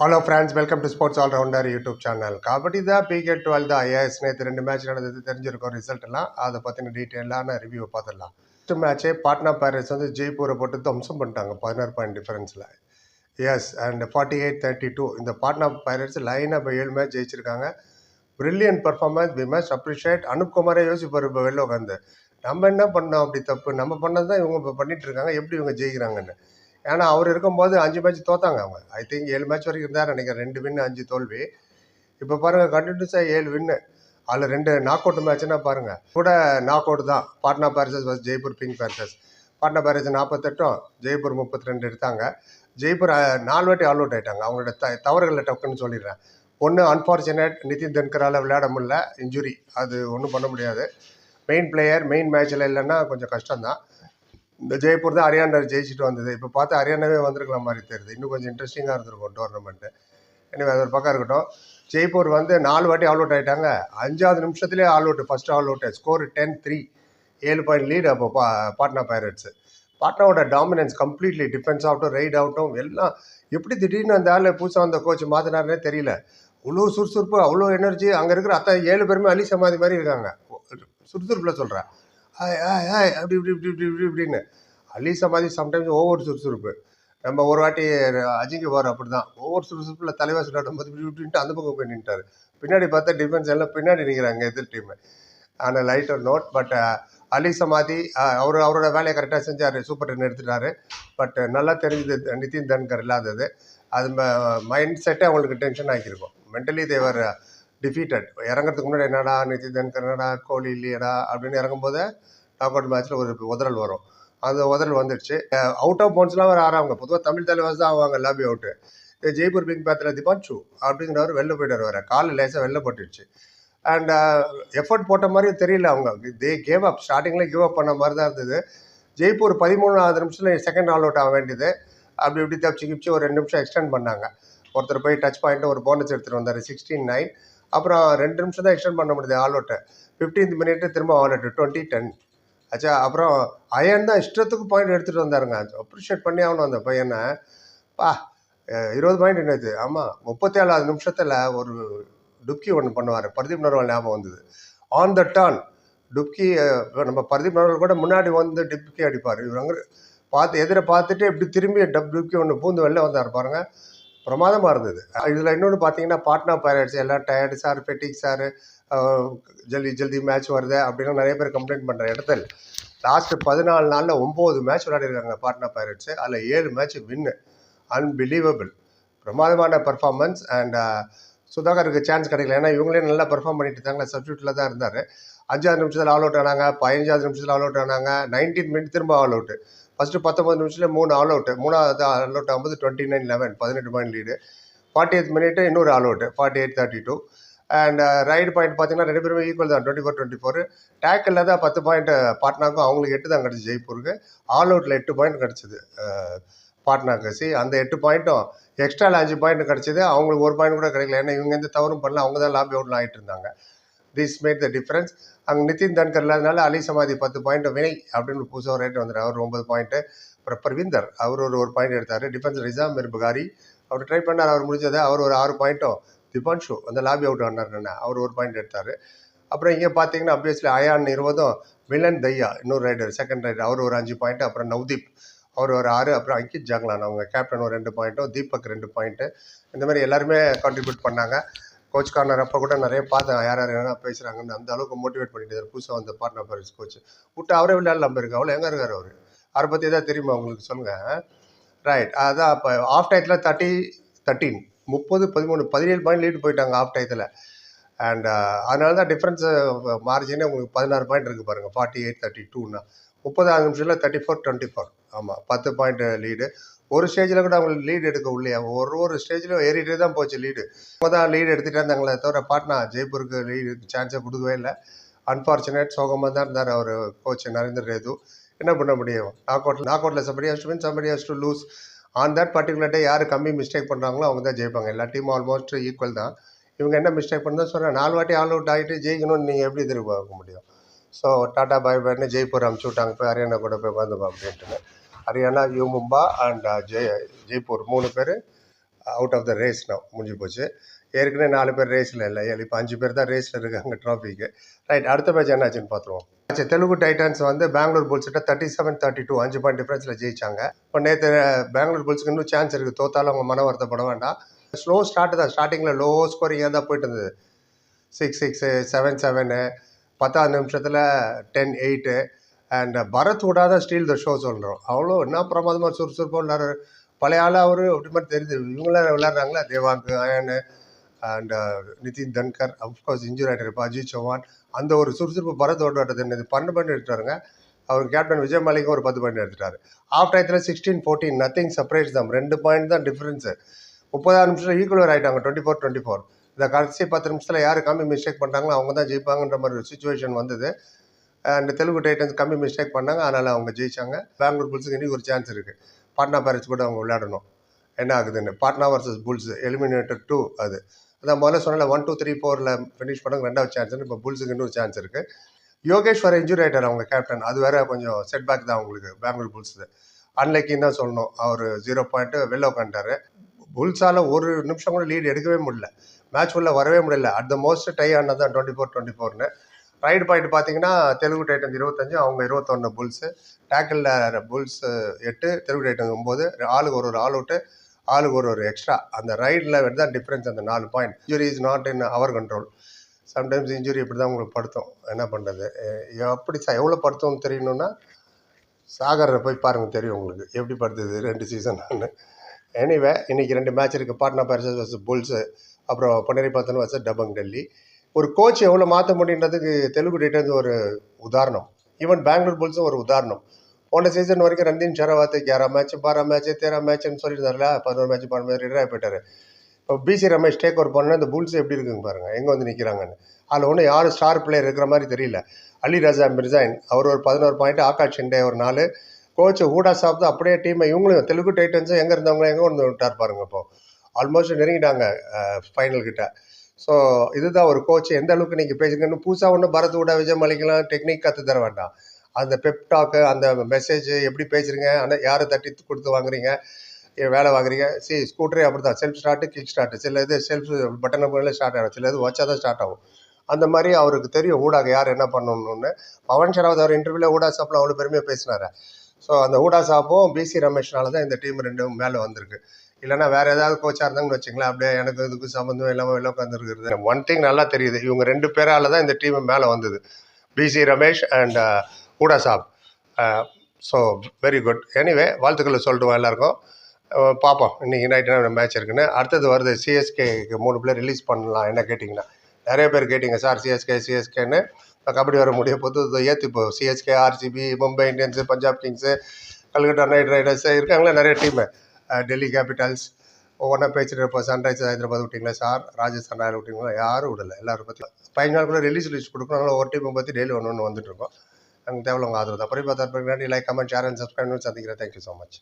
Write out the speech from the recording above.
Hello friends welcome to sports allrounder YouTube channel kabaddi தான் PK twelve தான் IAS நேற்று ரெண்டு மேட்ச் நடந்தது தெரிஞ்சிருக்கும் ரிசல்ட்லாம் அதை பற்றின டீட்டெயிலான ரிவ்யூ பார்த்துடலாம். ஃபஸ்ட்டு மேட்ச்சே பாட்னா பேரஸ் வந்து ஜெய்ப்பூரை போட்டு தம்சம் பண்ணிட்டாங்க பதினாறு point டிஃபரன்ஸில் yes and forty eight thirty two இந்த பாட்னா பைரட்ஸ் லைனாக இப்போ ஏழு மேட்ச் ஜெயிச்சிருக்காங்க. Brilliant performance we must appreciate அனுப்குமாரே யோசிப்பார் இப்போ வெளில உட்காந்து நம்ம என்ன பண்ணோம் அப்படி தப்பு? நம்ம பண்ணது தான் இவங்க இப்போ பண்ணிட்டு இருக்காங்க. எப்படி இவங்க ஜெயிக்கிறாங்கன்னு. ஏன்னா அவர் இருக்கும்போது அஞ்சு மேட்ச் தோத்தாங்க அவங்க. ஐ திங்க் ஏழு மேட்ச் வரைக்கும் இருந்தார் நினைக்கிறேன். ரெண்டு வின்னு அஞ்சு தோல்வி. இப்போ பாருங்கள் கண்டினியூஸாக ஏழு வின்னு அதில் ரெண்டு நாக் அவுட் மேட்ச்னா பாருங்கள் கூட நாக் அவுட் தான். Patna pirates versus Jaipur pink பேரசஸ் Patna பேரஸ் நாற்பத்தெட்டும் ஜெய்ப்பூர் முப்பத்தி ரெண்டு எடுத்தாங்க. ஜெய்ப்பூர் நாலு வாட்டி ஆல் அவுட் ஆயிட்டாங்க. அவங்களோட த தவறுகளை டக்குன்னு சொல்லிடுறேன். ஒன்று அன்ஃபார்ச்சுனேட் நிதின் தன்கரால் விளையாட முடியல. இன்ஜுரி அது ஒன்றும் பண்ண முடியாது. மெயின் பிளேயர் மெயின் மேட்ச்சில் இல்லைன்னா கொஞ்சம் கஷ்டம்தான். இந்த ஜெய்ப்பூர் தான் ஹரியானா ஜெயிச்சுட்டு வந்தது. இப்போ பார்த்தா ஹரியானாவே வந்திருக்கலாம் மாதிரி தெரியுது. இன்னும் கொஞ்சம் இன்ட்ரெஸ்டிங்காக இருந்திருக்கும் டோர்னமெண்ட்டு எனவே அது ஒரு பக்கம் இருக்கட்டும். ஜெய்ப்பூர் வந்து நாலு வாட்டி ஆல் அவுட் ஆயிட்டாங்க. அஞ்சாவது நிமிஷத்துலேயே all out first all out score ten three ஏழு பாயிண்ட் லீடு அப்போ பா பாட்னா பைரட்ஸு பாட்னாவோட டாமினன்ஸ் கம்ப்ளீட்லி டிஃபென்ஸ் ஆகட்டும் ரைட் ஆகட்டும் எல்லாம் எப்படி திடீர்னு அந்த ஆள் புதுசாக வந்த கோச் மாற்றினாருனே தெரியல. அவ்வளோ சுறுசுறுப்பு அவ்வளோ எனர்ஜி அங்கே இருக்கிற அத்தனை ஏழு பேருமே அலி சமாதி மாதிரி இருக்காங்க. சுறுசுறுப்பில் சொல்கிறேன் ஹாய் ஹாய் ஹாய் அப்படி இப்படி இப்படி இப்படி இப்படி இப்படின்னு. அலி சமாதி சம்டைம்ஸ் ஒவ்வொரு சுறுசுறுப்பு. நம்ம ஒரு வாட்டி அஜிங்க போகிற அப்படி தான் ஒவ்வொரு சுறுசுறுப்பில் தலைவர் சொல்லாட்டும் போது இப்படி இப்படின்ட்டு அந்த பக்கம் போய் நின்ட்டார். பின்னாடி பார்த்தா டிஃபென்ஸ் எல்லாம் பின்னாடி நிற்கிறாங்க எதிர் டீம் ஆனால் லைட்டர் நோட் பட் அலி சமாதி அவர் அவரோட வேலையை கரெக்டாக செஞ்சார் சூப்பர் டென் எடுத்துட்டாரு. பட் நல்லா தெரிஞ்சது நிதின் தன்கர் இல்லாதது. அது மைண்ட் செட்டே அவங்களுக்கு டென்ஷன் ஆக்கியிருக்கும். மென்டலி தேவர் டிஃபீட்டட் இறங்குறதுக்கு முன்னாடி என்னடா நிதி தன்கர் என்னடா கோலி இல்லையடா அப்படின்னு இறங்கும்போது நாக் அவுட் மேட்ச்சில் ஒரு உதறல் வரும். அந்த உதறல் வந்துடுச்சு. அவுட் ஆஃப் பவுன்ஸ்லாம் வேறு ஆறாங்க. பொதுவாக தமிழ் தலைவாஸ் தான் ஆவாங்க லாபி அவுட்டு ஜெய்ப்பூர் பிங் பேத்தில் திபான்சு அப்படிங்கிறவர் வெளில போயிட்டு வர கால் லேசாக வெளில போட்டுடுச்சு. அண்ட் எஃபர்ட் uh, போட்ட மாதிரி தெரியல அவங்க. தே கேவ் அப் ஸ்டார்டிங்கில் கிவ் அப் பண்ண மாதிரி தான் இருந்தது. ஜெய்ப்பூர் பதிமூணாவது நிமிஷத்தில் செகண்ட் ஆல் அவுட் ஆக வேண்டியது. அப்படி இப்படி தப்பிச்சு கிப்பிச்சு ஒரு ரெண்டு நிமிஷம் எக்ஸ்டெண்ட் பண்ணாங்க. ஒருத்தர் போய் டச் பாயிண்ட்டு ஒரு போனஸ் எடுத்துகிட்டு வந்தார். சிக்ஸ்டீன் நைன் அப்புறம் ரெண்டு நிமிஷம் தான் எக்ஸ்டெண்ட் பண்ண முடியுது ஆல் அவுட்டை. ஃபிஃப்டீன்த் மினிட் திரும்ப ஆல் அவுட்டு டுவெண்ட்டி டென் ஆச்சா அப்புறம் அயன் தான் இஷ்டத்துக்கு பாயிண்ட் எடுத்துகிட்டு வந்தாருங்க. அப்ரிஷியேட் பண்ணி ஆகணும் அந்த பையனை. பா இருபது பாயிண்ட் என்னது? ஆமாம் முப்பத்தேழாவது நிமிஷத்தில் ஒரு டுப்கி ஒன்று பண்ணுவார். பர்தீப் நர்வால் ஞாபகம் வந்தது. ஆன் த டர்ன் டுப்கி நம்ம பர்தீப் நர்வால் கூட முன்னாடி வந்து டிப்கி அடிப்பார். இவர் அங்கே பார்த்து எதிரை பார்த்துட்டு இப்படி திரும்பி டப் டுப்கி ஒன்று பூந்து வெளில வந்தார் பாருங்கள் பிரமாதமாக இருந்தது. இதில் இன்னொன்று பார்த்தீங்கன்னா பாட்னா பைரட்ஸ் எல்லாம் டயர்டு சார் பெட்டிக் சார் ஜல்தி ஜல்தி மேட்ச் வருது அப்படின்னு நிறைய பேர் கம்ப்ளைண்ட் பண்ணுற இடத்துல லாஸ்ட் பதினாலு நாளில் ஒம்பது மேட்ச் விளையாடிருக்காங்க பாட்னா பைரட்ஸு அதில் ஏழு மேட்ச் வின்னு அன்பிலீவபிள் பிரமாதமான பர்ஃபார்மன்ஸ் அண்ட் சுதாகருக்கு சான்ஸ் கிடைக்கல. ஏன்னா இவங்களே நல்லா பெர்ஃபார்ம் பண்ணிட்டு இருந்தாங்க சப்ஸ்டியூட்டில் தான் இருந்தார். அஞ்சாவது நிமிஷத்தில் ஆல் அவுட் ஆனாங்க பதினஞ்சாவது நிமிஷத்தில் ஆல் அவுட் ஆனாங்க நைன்டீன் மினிட் திரும்ப ஆல் அவுட் ஃபஸ்ட்டு பத்தொம்பது நிமிஷத்தில் மூணு ஆல் அவுட்டு மூணாவது ஆல் அவுட் ஆகும்போது டுவெண்ட்டி நைன் லெவன் பதினெட்டு point lead forty eight minute இன்னொரு all out forty eight thirty two and raid point பார்த்தீங்கன்னா ரெண்டு பேருமே ஈக்குவல் தான் twenty four twenty four tackle தான் பத்து பாயிண்ட் uh, பாட்னாக்கும் அவங்களுக்கு எட்டு தான் கிடச்சி ஜெய்ப்பூருக்கு. ஆல் அவுட்டில் எட்டு பாயிண்ட் கிடச்சிது uh, பாட்னாக்கு. சி அந்த எட்டு பாயிண்ட்டும் எக்ஸ்ட்ராவில் அஞ்சு பாயிண்ட் கிடச்சிது. அவங்களுக்கு ஒரு பாயிண்ட் கூட கிடைக்கல. ஏன்னா இவங்க எந்த தவறும் பண்ணல. அவங்க தான் லாபி அவுட்லாம் ஆகிட்டு இருந்தாங்க. திஸ் மேட் த டிஃப்ரென்ஸ் அங்கே நிதின் தன்கர் இல்லாதனால அலி சமாதி பத்து பாயிண்ட் வினை அப்படின்னு புதுசாக ஒரு ரேட் வந்துரு. அவர் ஒன்பது பாயிண்ட்டு அப்புறம் பிரவீந்தர் அவர் ஒரு ஒரு பாயிண்ட் எடுத்தார். டிஃபென்ஸ் ரிசாம் மிர்புகாரி அவர் ட்ரை பண்ணார் அவர் முடிஞ்சதை அவர் ஒரு ஆறு பாயிண்ட்டும் திபான்ஷு அந்த லாபி அவுட் ஆனார் அவர் ஒரு பாயிண்ட் எடுத்தார். அப்புறம் இங்கே பார்த்தீங்கன்னா அப்வியஸ்லி அயான் இருபதும் மிலன் தையா இன்னொரு ரைடர் செகண்ட் ரைடர் அவர் ஒரு அஞ்சு பாயிண்ட் அப்புறம் நவ்தீப் அவர் ஒரு ஆறு. அப்புறம் அங்கித் ஜாங்லான் அவங்க கேப்டன் ஒரு ரெண்டு பாயிண்ட்டும் தீபக் ரெண்டு பாயிண்ட்டு இந்த மாதிரி எல்லாருமே கான்ட்ரிபியூட் பண்ணாங்க. கோச் கார்னர் அப்போ கூட நிறைய பார்த்தேன் யார் யார் என்ன பேசுகிறாங்கன்னு அந்த அளவுக்கு மோட்டிவேட் பண்ணிட்டு புதுசாக வந்த பார்ட்னர் பாரிஸ் கோச் விட்டு அவரே விளையாடல நம்ம இருக்கு? அவ்வளோ எங்கே இருக்கார் அவர்? அவரை பற்றி எதாவது தெரியுமா உங்களுக்கு சொல்லுங்கள் ரைட் அதான் அப்போ ஆஃப் டயத்தில் தேர்ட்டி தேர்ட்டீன் முப்பது பதிமூணு பதினேழு பாயிண்ட் லீடு போயிட்டாங்க ஆஃப் டயத்தில் அண்ட் அதனால தான் டிஃப்ரென்ஸ் மார்ஜினே உங்களுக்கு பதினாறு பாயிண்ட் இருக்குது பாருங்கள் ஃபார்ட்டி எயிட் தேர்ட்டி டூன்னா முப்பதாவது நிமிஷத்தில் தேர்ட்டி ஃபோர் டுவெண்ட்டி ஃபோர் ஆமாம் பத்து பாயிண்ட் லீடு ஒரு ஸ்டேஜில் கூட அவங்களுக்கு லீடு எடுக்க உள்ளே ஒரு ஒரு ஸ்டேஜ்லையும் ஏறிட்டே தான் போச்சு லீடு இப்போ தான் லீடு எடுத்துகிட்டே இருந்தாங்களே தவிர பாட்னா ஜெய்ப்பூருக்கு லீடு சான்ஸே கொடுக்கவே இல்லை. அன்ஃபார்ச்சுனேட் சோகமாக தான் இருந்தார் அவர் கோச் நரேந்திர ரேது. என்ன பண்ண முடியும்? நாக் அவுட் நாக் அவுட்டில் somebody has to win somebody has to lose on that particular day யார் கம்மி மிஸ்டேக் பண்ணுறாங்களோ அவங்க தான் ஜெயிப்பாங்க. எல்லா டீமும் ஆல்மோஸ்ட் ஈக்குவல் தான். இவங்க என்ன மிஸ்டேக் பண்ணதோ சொன்னால் நாலு வாட்டி ஆல் அவுட் ஆகிட்டு ஜெயிக்கணும்னு நீங்கள் எப்படி எதிர்பார்க்க முடியும்? ஸோ டாடா பாய் பாய்னு ஜெய்ப்பூர் அமுச்சு விட்டாங்க. போய் ஹரியானா கூட போய் வந்துப்பா அப்படின்ட்டு. Haryana U Mumba and uh, Jai Jaipur மூணு பேர் அவுட் ஆஃப் த ரேஸ் நான் முடிஞ்சு போச்சு. ஏற்கனவே நாலு பேர் ரேஸில் இல்லை ஏழு இப்போ அஞ்சு பேர் தான் ரேஸில் இருக்காங்க ட்ராஃபிக்கு ரைட் அடுத்த மேட்ச் என்னாச்சுன்னு பார்த்துருவோம் ஆச்சு தெலுங்கு டைட்டன்ஸ் வந்து பெங்களூர் புல்ஸ்கிட்ட தேர்ட்டி செவன் தேர்ட்டி டூ அஞ்சு பாயிண்ட் டிஃப்ரென்ஸில் ஜெயிச்சாங்க. இப்போ நேற்று uh, பெங்களூர் புல்ஸுக்கு இன்னும் சான்ஸ் இருக்குது தோத்தாலும் அவங்க மன வருத்தப்பட வேண்டாம். ஸ்லோ ஸ்டார்ட் தான். ஸ்டார்டிங்கில் லோ ஸ்கோரிங்காக தான் போயிட்டு இருந்தது? சிக்ஸ் சிக்ஸு செவன் செவனு பத்தாவது நிமிஷத்தில் ten eight and uh, Bharat விடாத ஸ்டீல் த ஷோ சொல்கிறோம் அவ்வளோ என்ன பிரமாதமாக சுறுசுறுப்பாக விளாட்ற பழைய ஆள் அவர் அப்படி மாதிரி தெரியுது. இவங்களாம் விளாட்றாங்களா? Devank Ayan and uh, Nitin Dhankar of course injury ஆகிட்டு அஜித் சௌஹான். அந்த ஒரு சுறுசுறுப்பு பரத் ஓடுறது என்னது பன்னெண்டு பாயிண்ட் எடுத்துட்டாருங்க அவர் கேப்டன் விஜய் மாலிக்கும் ஒரு பத்து பாயிண்ட் எடுத்துட்டாரு. ஆஃப் டயத்தில் sixteen fourteen nothing separates them ரெண்டு பாயிண்ட் தான் டிஃப்ரென்ஸு முப்பதாறு நிமிஷம் ஈக்குவலர் ஆகிட்டாங்க டுவெண்ட்டி ஃபோர் டுவெண்ட்டி ஃபோர் இந்த கடைசி பத்து நிமிஷத்தில் யார் கம்மி மிஸ்டேக் பண்ணுறாங்களோ அவங்க தான் ஜெயிப்பாங்கன்ற மாதிரி ஒரு சுச்சுவேஷன் வந்தது. அண்ட் தெலுங்கு டைட்டன்ஸ் கம்மி மிஸ்டேக் பண்ணாங்க. அதனால் அவங்க ஜெயிச்சாங்க. பெங்களூர் புல்ஸுக்கு இனி ஒரு சான்ஸ் இருக்குது பாட்னா பேரட்ஸ் கூட அவங்க விளையாடணும். என்ன ஆகுதுன்னு? Patna versus bulls. Eliminator two அது. அதான் முதல்ல சொன்னல ஒன் டூ த்ரீ ஃபோரில் ஃபினிஷ் பண்ணாங்க ரெண்டாவது சான்ஸ் இப்போ புல்ஸுக்கு இன்னொரு சான்ஸ் இருக்குது யோகேஸ்வர் இன்ஜுரி ஆகிட்டார் அவங்க கேப்டன் அது வேறு கொஞ்சம் செட் பேக் தான் அவங்களுக்கு பெங்களூர் புல்ஸ் அன்லைக்கின்னு தான் சொல்லணும்? அவர் ஜீரோ பாயிண்ட்டு வெளில உட்காந்துட்டார் புல்ஸால் ஒரு நிமிஷம் கூட லீடு எடுக்கவே முடியல. மேட்ச் உள்ள வரவே முடியல. அட் த மோஸ்ட் டை ஆனது தான் டுவெண்ட்டி ஃபோர் டுவெண்ட்டி ஃபோர்னு ரைடு பாயிண்ட் பார்த்தீங்கன்னா தெலுங்கு டைட்டன்ஸ் இருபத்தஞ்சு அவங்க இருபத்தொன்று புல்ஸு டேக்கிளில் புல்ஸ் எட்டு தெலுங்கு டைட்டன்ஸ் ஒம்பது ஆளுக்கு ஒரு ஒரு ஆள் அவுட்டு ஆளுக்கு ஒரு ஒரு எக்ஸ்ட்ரா அந்த ரைடில் தான் டிஃப்ரென்ஸ் அந்த நாலு point injury is not in our control sometimes injury இப்படி தான் உங்களுக்கு படுத்தும். என்ன பண்ணுறது எப்படி ச எவ்வளோ படுத்தோம்னு தெரியணும்னா சாகரை போய் பாருங்கள் தெரியும் உங்களுக்கு. எப்படி படுத்துது? ரெண்டு சீசன் எனிவே இன்னைக்கு ரெண்டு மேட்ச் இருக்குது பாட்னா பேரசஸ் வர்சஸ் புல்ஸு அப்புறம் பொன்னேரி பத்தன் வர்சஸ் டபங் டெல்லி ஒரு கோச் எவ்வளோ மாற்ற முடியுன்றதுக்கு தெலுங்கு டைட்டன்ஸ் ஒரு உதாரணம். ஈவன் பெங்களூர் புல்ஸும் ஒரு உதாரணம். போன சீசன் வரைக்கும் ரந்தீன் ஷெராவத் கியாரா மேட்ச் பாரா மேட்ச் தேரா மேட்ச்னு சொல்லியிருந்தாருல பதினோரு மேட்ச் பன்னெண்டு மேட்ச் ரிட்டர் போயிட்டார். இப்போ பிசி ரமேஷ் டேக் ஓவர் பண்ணால் இந்த புல்ஸ் எப்படி இருக்குங்க பாருங்கள் எங்கே வந்து நிற்கிறாங்கன்னு அதில் ஒன்றும் யாரும் ஸ்டார் பிளேயர் இருக்கிற மாதிரி தெரியல. அலி ரஜா மிர்சைன் அவர் ஒரு பதினோரு பாயிண்ட் ஆகாஷ் ஷிண்டே ஒரு நாலு. கோச் ஹூடா சாப் தான் அப்படியே டீமை இவங்களும் தெலுங்கு டைட்டன்ஸும் எங்கே இருந்தவங்களும் எங்கே வந்து விட்டார் பாருங்க இப்போ. ஆல்மோஸ்ட் நெருங்கிட்டாங்க ஃபைனல் கிட்ட. ஸோ இதுதான் ஒரு கோச் எந்த அளவுக்கு நீங்கள் பேசுங்கன்னு புதுசாக ஒன்றும் பரத் விட விஜய் மலிக்கலாம் டெக்னிக் கற்று தர வேண்டாம். அந்த பெப்டாக்கு அந்த மெசேஜ் எப்படி பேசுறீங்க ஆனால் யாரை தட்டி கொடுத்து வாங்குறீங்க வேலை வாங்குறீங்க சி ஸ்கூட்டரே அப்படி தான் செல்ஃப் ஸ்டார்ட்டு கிக் ஸ்டார்ட்டு சில இது செல்ஃப் பட்டன் மேலே ஸ்டார்ட் ஆகும். சில இது வச்சா தான் ஸ்டார்ட் ஆகும். அந்த மாதிரி அவருக்கு தெரியும் ஊடாக யார் என்ன பண்ணணும்னு. பவன் ஷராவத் அவர் இன்டர்வியூவில் ஊடா சாப்பில் அவ்வளோ பெருமையாக பேசினார். ஸோ அந்த ஊடா சாப்பும் பிசி ரமேஷ்னால தான் இந்த டீம் ரெண்டும் மேலே வந்திருக்கு. இல்லைன்னா வேற ஏதாவது கோச்சாக இருந்தாங்கன்னு வச்சுங்களேன் அப்படியே எனக்கு இதுக்கு சம்மந்தம் இல்லாமல் வெளில உட்காந்துருக்குறது ஒன் திங் நல்லா தெரியுது இவங்க ரெண்டு பேரால தான் இந்த டீம் மேலே வந்தது. பிசி ரமேஷ் அண்ட் uh, ஊடா சாப். ஸோ வெரி குட் எனிவே வாழ்த்துக்களை சொல்லிடுவோம் எல்லாருக்கும்? Uh, பார்ப்போம் இன்னைக்கு நைட்டு மேட்ச் இருக்குன்னு. அடுத்தது வருது சிஎஸ்கேக்கு மூணு பிளேயர் ரிலீஸ் பண்ணலாம் என்ன கேட்டிங்கன்னா. நிறைய பேர் கேட்டிங்க சார் சிஎஸ்கே சிஎஸ்கேன்னு கபடி வர முடிய போது ஏற்று இப்போ CSK RCB Mumbai Indians Punjab kings Calcutta knight riders இருக்காங்களே நிறைய டீமு டெல்லி கேபிட்டல்ஸ். ஒவ்வொன்றா பேசிட்டு இருப்போம் சன்ரைஸ் ஹைதராபாத் விட்டிங்களா சார்? ராஜஸ்தான் ராயல் விட்டிங்களா? யாரும் விடல எல்லாரும் பற்றி பதினஞ்சு நாளுக்குள்ள ரிலீஸ் லிஸ்ட் கொடுக்கணும். அதனால் ஒரு டீமை பற்றி டெய்லி ஒன்று ஒன்று வந்துட்டு இருக்கோம். எனக்கு தேவையில்ல உங்கள் ஆதரவு. தான் அப்புறம் பார்த்தா like comment share and subscribe சந்திக்கிறேன். Thank you so much